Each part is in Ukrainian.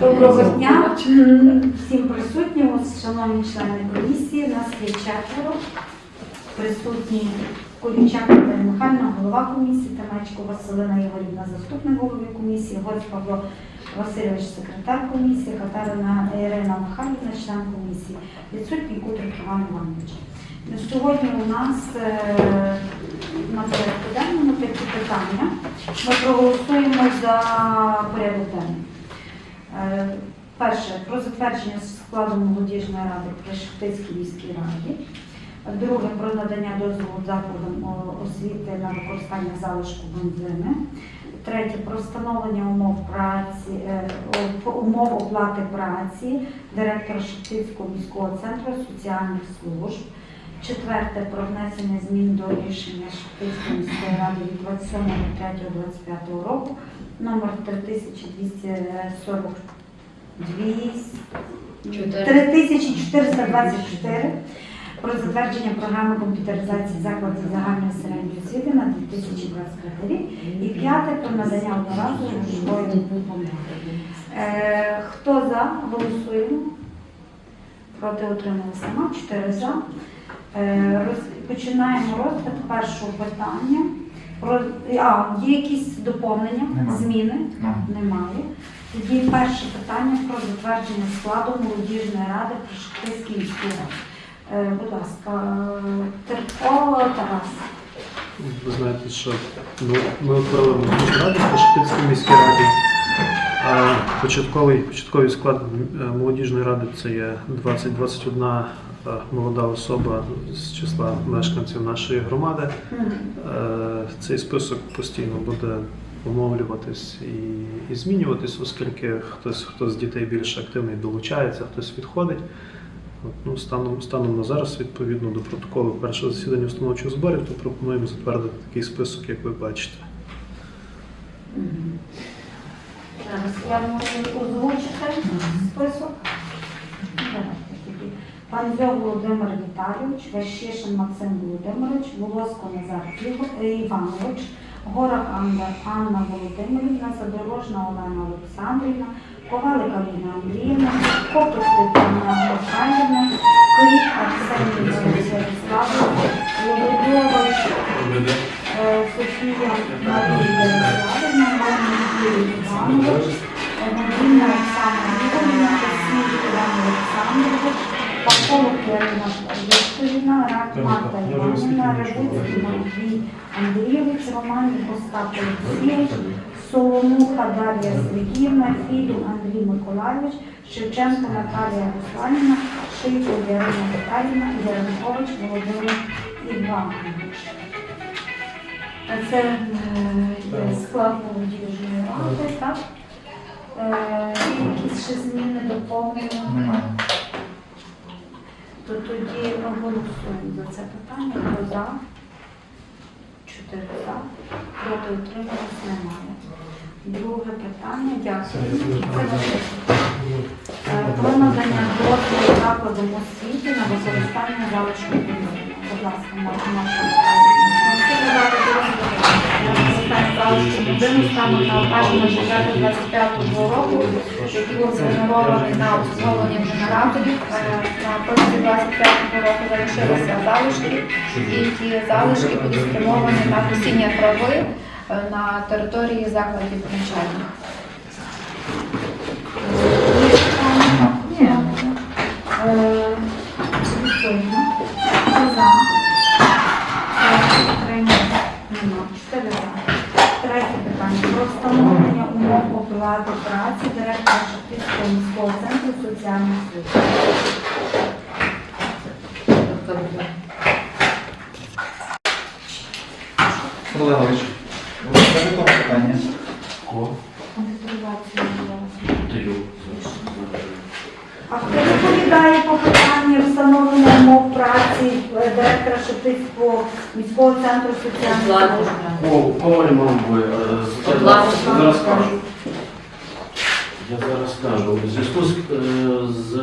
Доброго дня всім присутнім, шановні члени комісії. Нас є четверо. Присутні Колічак Наталія Михайлівна, голова комісії, Тамечко Василина Ігорівна, заступник голови комісії, Горець Павло Васильович, секретар комісії, Катерина Ірина Михайлівна, член комісії. Відсутній Кутрик Іван Іванович. Сьогодні у нас е, на порядку денному такі питання. Ми проголосуємо за порядок денний. Е, Перше, про затвердження складу молодіжної ради при Шептицькій міській раді. Друге, про надання дозволу закладам освіти на використання залишку бензини. Третє, про встановлення умов праці, е, умов оплати праці директора Шептицького міського центру соціальних служб. Четверте, про внесення змін до рішення Шептицької міської ради від 27.03.25 року номер 3242 3424 про затвердження програми комп'ютеризації закладів загальної середньої освіти на 2025 рік. І п'яте про надання одноразової грошової допомоги. Е, Хто за? Голосуємо. Проти утрималися нема. Чотири за. Е, роз- Починаємо розгляд першого питання. Про, а, є якісь доповнення, Немає. зміни? Ну, Немає. Тоді перше питання про затвердження складу молодіжної ради при Шептицькій міській раді. Е, Будь ласка, е, Терко Тарас. Ви знаєте, що ну, ми утворили молодіжну раду по Шептицькій міській раді. А початковий, початковий склад е, молодіжної ради це є 20-21 е, молода особа з числа мешканців нашої громади. Е, Цей список постійно буде оновлюватись і, і змінюватись, оскільки хтось, хто з дітей більш активний долучається, хтось відходить. От, ну, станом, станом на зараз, відповідно до протоколу першого засідання установчих зборів, то пропонуємо затвердити такий список, як ви бачите. Зараз я можу озвучити список. Панзьов Володимир Віталійович, Ващишин Максим Володимирович, Волоско Назар е, Іванович, Горах Анна, Анна Володимирівна, Задорожна Олена Олександрівна, Ковалик Аліна Андріївна, Копус Тетяна Михайлівна, Корік Арсеній Владиславович, Володимирович Е, Софія Марія Іван Юрій Іванович, Косій Іван Олександрович, Ірина Вікторівна, Рак Марта Іванівна, Ревуцький Матвій Андрійович, Роман Остап Олексійович, Соломуха Дар'я Сергіївна, Філін Андрій Миколайович, Шевченко Наталія Русланівна, Шийко Ярина Віталіївна, Яремкович Володимир Іванович. Це е, склад молодіжної ради, так? Е, Якісь ще зміни доповнення. То тоді ми голосуємо за це питання. Хто за? Чотири за. Проти утрималось немає. Друге питання. Дякую. Е, Про надання дозволу закладам освіти на використання залишку бюджету. Будь ласка, можна залишку будинок стану на опалення бюджету 25 року, який був згенерований на обслуговування генераторів. Е, На протязі 25 року залишилися залишки, і ті залишки будуть спрямовані на посіння трави е, на території закладів навчальних. Ні. Олегович, тому питання? А хто відповідає по питанню встановлення умов праці директора Шептицького міського центру соціальних служб? Коваль мав би. Зараз скажу. Я зараз скажу. У зв'язку з, е, з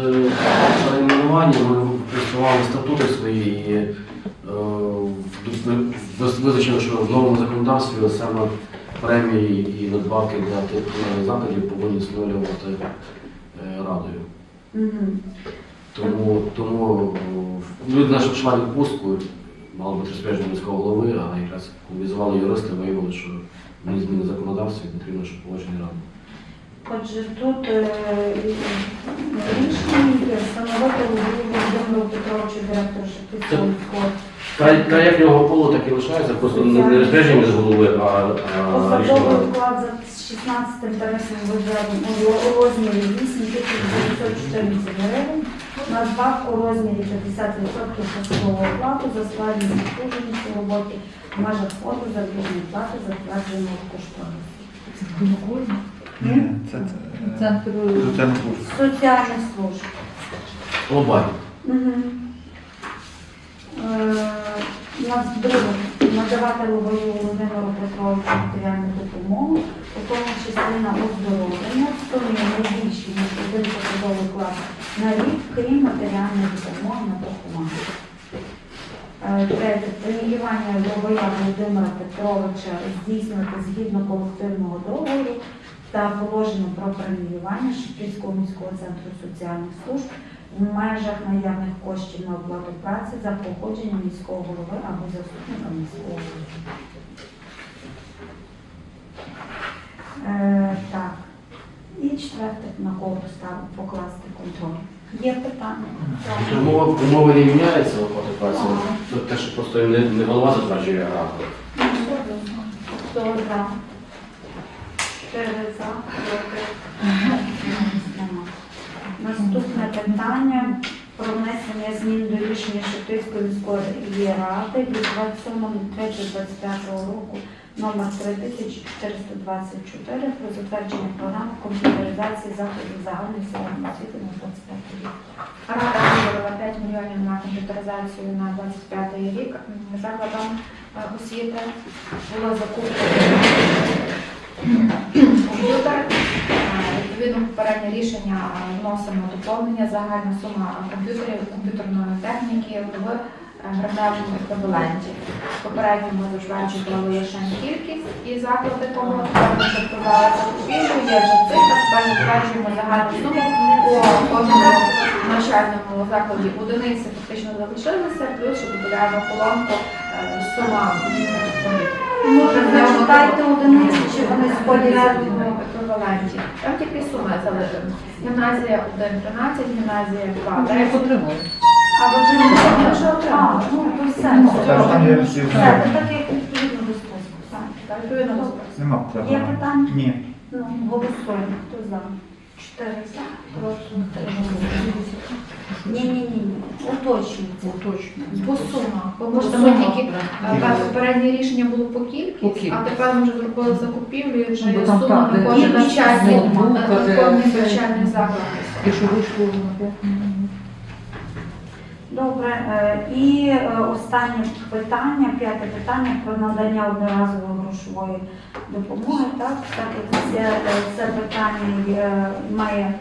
перейменуванням ми висували статути свої і е, визначено, що в новому законодавстві саме премії і надбавки для тих закладів повинні встановлювати е, радою. Тому, тому о, люди наші пішла відпустку, мало бути розпорядження міського голови, а якраз візували юристи, виявили, що мені зміни законодавства і потрібно, щоб погодження ради. Отже, тут е, рішення встановити Володимиру Петровичу, директору Шептицького міського Та, як в нього було, так і лишається, просто не розпорядження з голови, а, Посадовий рішення. вклад за 16 тарифним виробом у розмірі 8914 гривень, надбавку у розмірі 50% посадового оплату за складність службовості роботи в межах фонду заробітної плати затвердженого кошторису. Ні, це це, е, Центр служб. Соціальних служб. Глобально. Мгм. Е, нас друге надавати Лобою Володимиру Петровичу матеріальну допомогу, у тому числі на оздоровлення, в сумі не більше, ніж один посадовий клас на рік, крім матеріальної допомоги на поховання. Е, Третє. Преміювання Лобоя Володимира Петровича здійснити згідно колективного договору та положення про преміювання Шепільського міського центру соціальних служб в межах наявних коштів на оплату праці за походженням міського голови або заступника міського голови. Е, так. І четверте, на кого поставити покласти контроль. Є питання? Так. Умови, не міняються оплати праці. Це те, що просто не, не голова затверджує, а Хто за? Чотири. Наступне питання про внесення змін до рішення Шептицької міської ради від 27.03.25 року номер 3424 про затвердження програми комп'ютеризації заходів загальної середньої освіти на 25 рік. Рада виділила 5 мільйонів на комп'ютеризацію на 25 рік. Закладом е, освіти було закуплено комп'ютер. Е, Відповідно, попереднє рішення е, вносимо доповнення. Загальна сума комп'ютерів, комп'ютерної техніки в е, граничному еквіваленті. Попередньо ми затверджували лише кількість і заклади, ми запровадили закупівлю, є вже цифра, тепер затверджуємо загальну суму по кожному навчальному закладі. Одиниці фактично залишилися, плюс додаємо колонку сума. Може, зачитайте одиниці, чи вони в сходяться? Еквіваленті. Там тільки суми залишилися. Гімназія 1, 13, гімназія 2, Вже їх отримали. А ви вже не вже А, отримали. ну, то все. Там є всі Все, це так як відповідно до списку. Так. Так, відповідно до списку. Нема Є питань. питання? Ні. Ну, голосуємо. Хто за? Чотири за. Проти. Ні, ні, ні, ні. Уточнюється. Уточнюємо. По сумах. Бо По може ми сумах, тільки е, попереднє рішення було по По кількість, кількість. а тепер ми вже зробили закупівлю і вже Ну, бо є там сума так, на де кожен навчальний ноутбука, на де кожний все. навчальний заклад. І що вийшло на п'ять? Добре. е, І е, останнє питання, п'яте питання про надання одноразової грошової допомоги. Так, так як це, е, це питання має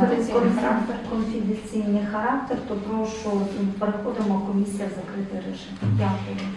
Конфіденційний характер. конфіденційний характер, то прошу переходимо комісія закритий режим. Дякую.